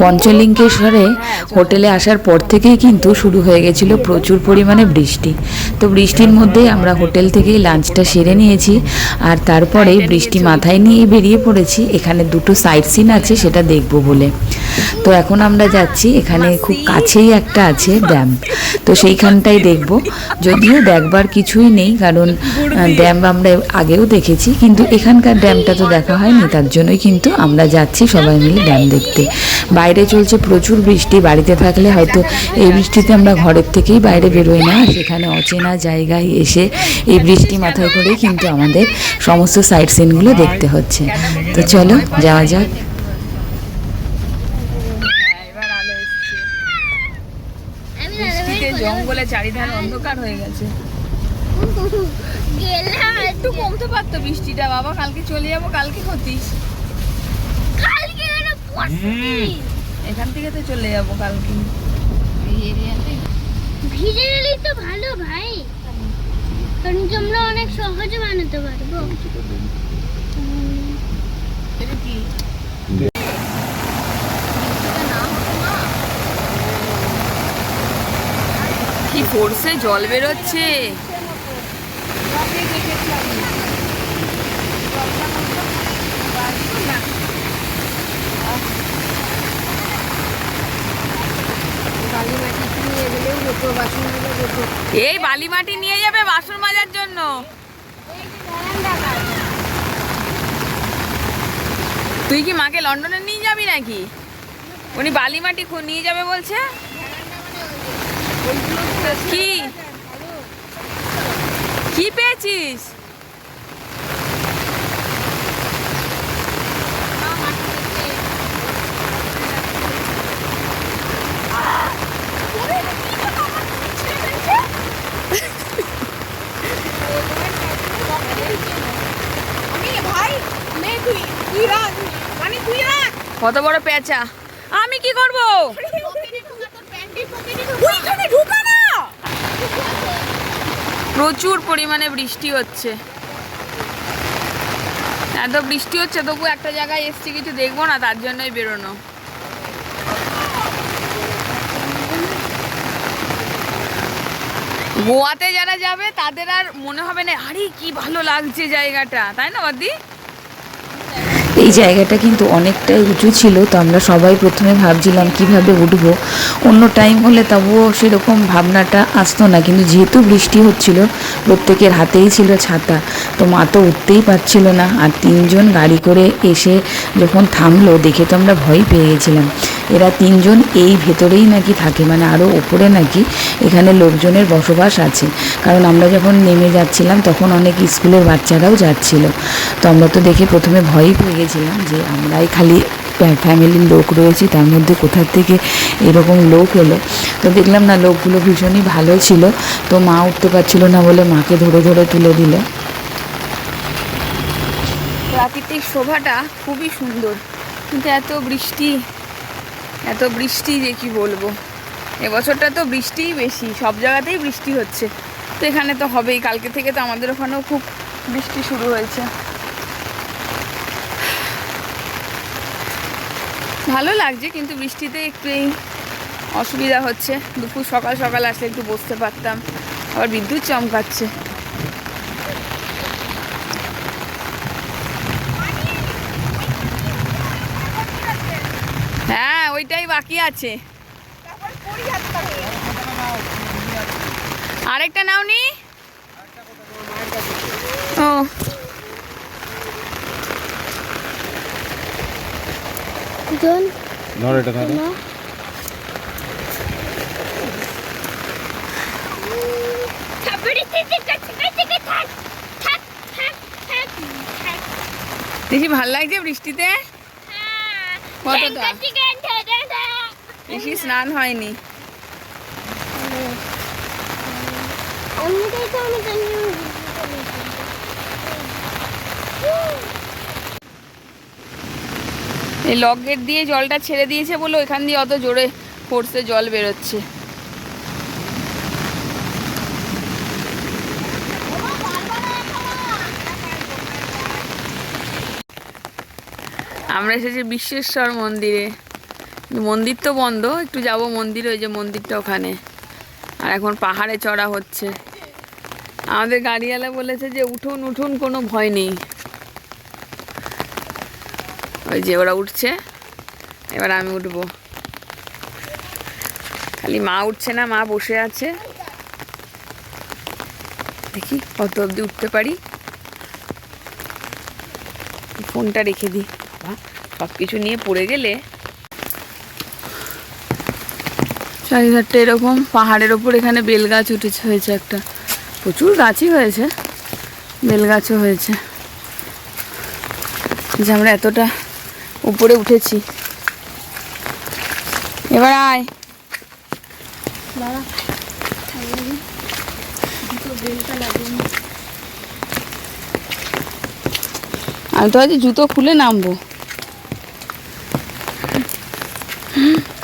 পঞ্চলিঙ্গেশ্বরে হোটেলে আসার পর থেকেই কিন্তু শুরু হয়ে গেছিল প্রচুর পরিমাণে বৃষ্টি। তো বৃষ্টির মধ্যেই আমরা হোটেল থেকেই লাঞ্চটা সেরে নিয়েছি আর তারপরে বৃষ্টি মাথায় নিয়ে বেরিয়ে পড়েছি। এখানে দুটো সাইট সিন আছে, সেটা দেখব বলে। তো এখন আমরা যাচ্ছি, এখানে খুব কাছেই একটা আছে ড্যাম। তো সেইখানটাই দেখব। যদিও দেখবার কিছুই নেই, কারণ ড্যাম আমরা আগেও দেখেছি কিন্তু এখানকার ড্যামটা তো দেখা হয়নি তার জন্যই কিন্তু আমরা যাচ্ছি সবাই মিলে ড্যাম দেখতে। বাইরে চলছে প্রচুর বৃষ্টি বাড়িতে থাকলে হয়তো এই বৃষ্টিতে আমরা ঘরের থেকেই বাইরে বেরোই না সেখানে অচেনা জায়গায় এসে এই বৃষ্টি মাথায় করেই কিন্তু আমাদের সমস্ত সাইট সিনগুলো দেখতে হচ্ছে। তো চলো যাওয়া যাক। জঙ্গলে চারিধারে অন্ধকার হয়ে গেছে। গেলাম একটু কমতে পারতো বৃষ্টিটা বাবা কালকে চলে যাব কালকে ক্ষতিস। কালকে এখান থেকে তো চলে যাব কালকে। ভিজে গেলেই তো ভালো ভাই। কারণ কি আমরা অনেক সহজে বানাতে পারব। কি? ফোর্সে জল বেরোচ্ছে? এই বালি মাটি নিয়ে যাবে বাসন মাজার জন্য। তুই কি মাকে লন্ডনে নিয়ে যাবি নাকি? উনি বালি মাটি নিয়ে যাবে বলছে? কি? কি পেয়েছিস? কত বড় পেঁচা। আমি কি করব? প্রচুর পরিমাণে বৃষ্টি হচ্ছে। এত বৃষ্টি হচ্ছে, তবু একটা জায়গায় এসছি, কিছু দেখব না, তার জন্যই বেরোনো। গোয়াতে যারা যাবে, তাদের আর মনে হবে না, আরে কি ভালো লাগছে জায়গাটা, তাই না বাদি এই জায়গাটা কিন্তু অনেকটাই উঁচু ছিল, তো আমরা সবাই প্রথমে ভাবছিলাম কীভাবে উঠব। অন্য টাইম হলে তবুও সেরকম ভাবনাটা আসতো না, কিন্তু যেহেতু বৃষ্টি হচ্ছিল, প্রত্যেকের হাতেই ছিল ছাতা, তো মা তো উঠতেই পারছিল না। আর তিনজন গাড়ি করে এসে যখন থামলো, দেখে তো আমরা ভয় পেয়ে গেছিলাম। এরা তিনজন এই ভেতরেই নাকি থাকে মানে আরও ওপরে নাকি এখানে লোকজনের বসবাস আছে। কারণ আমরা যখন নেমে যাচ্ছিলাম, তখন অনেক স্কুলের বাচ্চারাও যাচ্ছিল। তো আমরা তো দেখে প্রথমে ভয়ই পেয়ে গেছিলাম যে আমরাই খালি ফ্যামিলির লোক রয়েছি, তার মধ্যে কোথার থেকে এরকম লোক এলো। তো দেখলাম না, লোকগুলো ভীষণই ভালো ছিল। তো মা উঠতে পারছিল না বলে মাকে ধরে ধরে তুলে দিল। প্রাকৃতিক শোভাটা খুবই সুন্দর। কিন্তু এত বৃষ্টি এত বৃষ্টি যে কি বলব? এবছরটা তো বৃষ্টিই বেশি, সব জায়গাতেই বৃষ্টি হচ্ছে। তো এখানে তো হবেই, কালকে থেকে তো আমাদের ওখানেও খুব বৃষ্টি শুরু হয়েছে। ভালো লাগছে, কিন্তু বৃষ্টিতে একটু এই অসুবিধা হচ্ছে। দুপুর সকাল সকাল আসলে একটু বসতে পারতাম, আবার বিদ্যুৎ চমকাচ্ছে হ্যাঁ ওইটাই বাকি আছে। আরেকটা ও। থাক থাক থাক। দেখি ভালো লাগছে বৃষ্টিতে? কতটা? বেশি স্নান হয়নি। এই লকগেট দিয়ে জলটা ছেড়ে দিয়েছে বলে ওইখান দিয়ে অত জোরে ফোর্সে জল বেরোচ্ছে। আমরা এসেছি বিশ্বেশ্বর মন্দিরে। মন্দির তো বন্ধ, একটু যাব মন্দির, ওই যে মন্দিরটা ওখানে। আর এখন পাহাড়ে চড়া হচ্ছে। আমাদের গাড়িওয়ালা বলেছে যে উঠুন উঠুন, কোনো ভয় নেই। ওই যে ওরা উঠছে, এবার আমি উঠবো। খালি মা উঠছে না, মা বসে আছে। দেখি কত অবধি উঠতে পারি। ফোনটা রেখে দিই। সব কিছু নিয়ে পড়ে গেলে চারিধারটা এরকম, পাহাড়ের ওপর এখানে বেল গাছ উঠেছে, হয়েছে একটা। প্রচুর গাছই হয়েছে বেল গাছও হয়েছে। যে আমরা এতটা উপরে উঠেছি। এবার আয়। আমি তো আজ জুতো খুলে নামবো।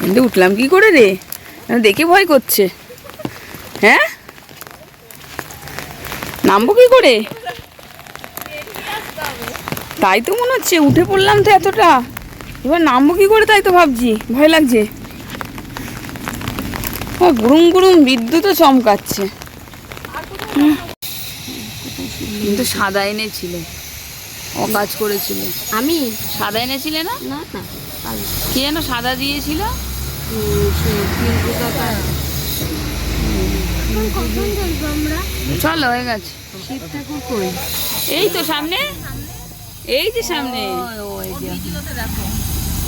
কিন্তু উঠলাম কি করে রে? দেখে ভয় করছে। হ্যাঁ? নামবো কি করে? তাই তো মনে হচ্ছে উঠে পড়লাম তো এতটা। এবার নামবো কি করে তাই তো ভাবছি ভয় লাগছে। ও গুরুম গুরুম বিদ্যুৎও চমকাচ্ছে। কিন্তু সাদা এনেছিল। ও কাজ করেছিল। আমি? সাদা এনেছিলে না না। কে যেন সাদা দিয়েছিল? চলো হয়ে গেছে। এই তো সামনে। এই যে সামনে।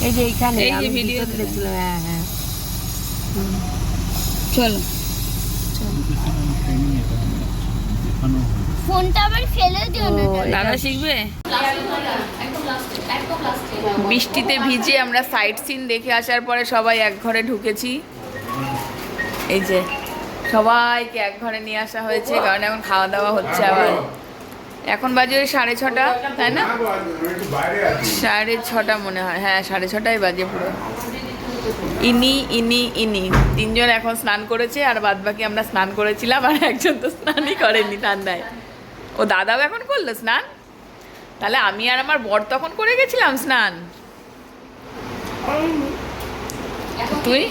এই যে এইখানে এই যে ভিডিওতে দেখছিলাম হ্যাঁ হ্যাঁ। চলো। ফোনটা আবার ফেলে দিও না। দাদা শিখবে? বৃষ্টিতে ভিজে আমরা সাইট সিন দেখে আসার পরে সবাই এক ঘরে ঢুকেছি। এই যে সবাইকে এক ঘরে নিয়ে আসা হয়েছে কারণ এখন খাওয়া দাওয়া হচ্ছে আবার। এখন বাজে ওই সাড়ে ছটা তাই না? সাড়ে ছটা মনে হয় হ্যাঁ সাড়ে ছটাই বাজে পুরো। ইনি ইনি ইনি। তিনজন এখন স্নান করেছে আর বাদ বাকি আমরা স্নান করেছিলাম আর একজন তো স্নানই করেনি ঠান্ডায়। ও দাদাও এখন করল স্নান? তাহলে আমি আর আমার বর তখন করে গেছিলাম স্নান। তুই?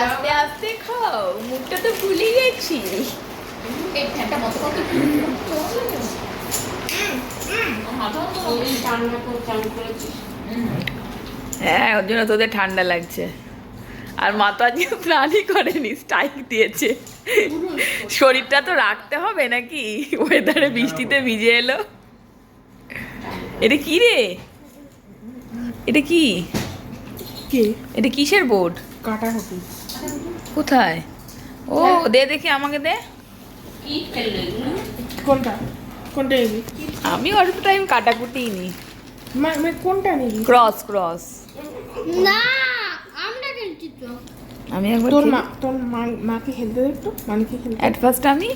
আস্তে আস্তে খাও। মুখটা তো ভুলে গেছি হ্যাঁ ওর জন্য তোদের ঠান্ডা লাগছে। আর মা তো আজকে স্নানই করেনি স্ট্রাইক দিয়েছে। শরীরটা তো রাখতে হবে নাকি? ওয়েদারে বৃষ্টিতে ভিজে এলো। এটা কি রে? এটা কি? কি? এটা কিসের বোর্ড কাটা কোথায়? ও দে দেখি আমাকে দে। কোনটা? কোনটা নিবি আমি অল্প টাইম কাটাকুটি নি মা মানে কোনটা নিবি? ক্রস ক্রস না আমরা খেলছি তো। আমি একবার তোর মা তোর মা মাকে খেলতে দে একটু মানিকে খেলতে অ্যাট ফার্স্ট আমি।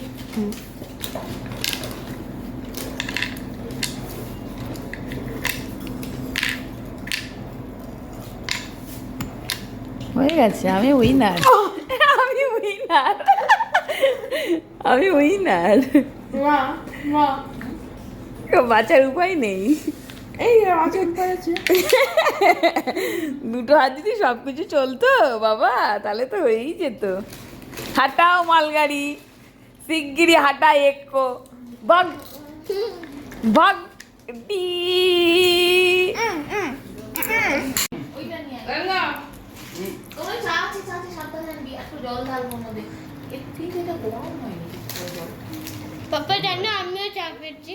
হয়ে গেছে আমি উইনার আমি উইনার আমি উইনার বাহ বাহ। বাঁচার উপায় নেই। এই দুটো হাত যদি সব কিছু চলতো বাবা তাহলে তো হয়েই যেত। হাঁটাও মালগাড়ি শিগগিরি হাঁটা একো বগ বগ ডি। পাপা জানো আমিও চা পেয়েছি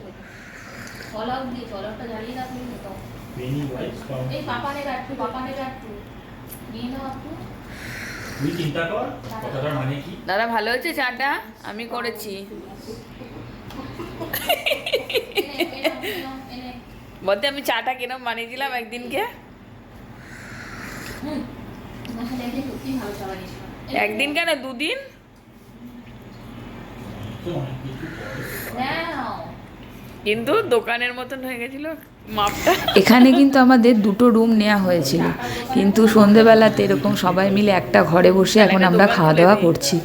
হয়ে তুই চিন্তা কর কথাটার মানে কি? দাদা ভালো হয়েছে চাটা? আমি করেছি। বলতে আমি চাটা কিরম বানিয়েছিলাম একদিনকে? একদিন কেন? দুদিন? করে। কিন্তু দোকানের মতন হয়ে গেছিল। এখানে কিন্তু আমাদের দুটো রুম নেওয়া হয়েছিল। কিন্তু সন্ধেবেলাতে এরকম সবাই মিলে একটা ঘরে বসে এখন আমরা খাওয়া দাওয়া করছি।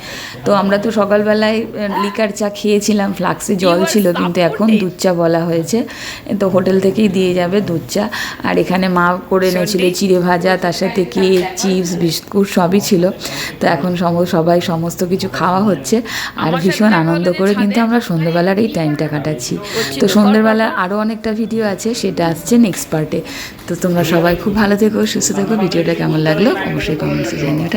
তো আমরা তো সকালবেলায় লিকার চা খেয়েছিলাম ফ্লাক্সে জল ছিল কিন্তু এখন দুধ চা বলা হয়েছে। তো হোটেল থেকেই দিয়ে যাবে দুধ চা। আর এখানে মা করে এনেছিল চিড়ে ভাজা তার সাথে কেক চিপস বিস্কুট সবই ছিল। তো এখন সম সবাই সমস্ত কিছু খাওয়া হচ্ছে। আর ভীষণ আনন্দ করে কিন্তু আমরা সন্ধ্যেবেলার এই টাইমটা কাটাচ্ছি। তো তো, সন্ধ্যেবেলা আরও অনেকটা ভিডিও আছে সেটা আসছে নেক্সট পার্টে তো তোমরা সবাই খুব ভালো থেকো, সুস্থ থেকো, ভিডিওটা কেমন লাগল অবশ্যই কমেন্টসে জানিও।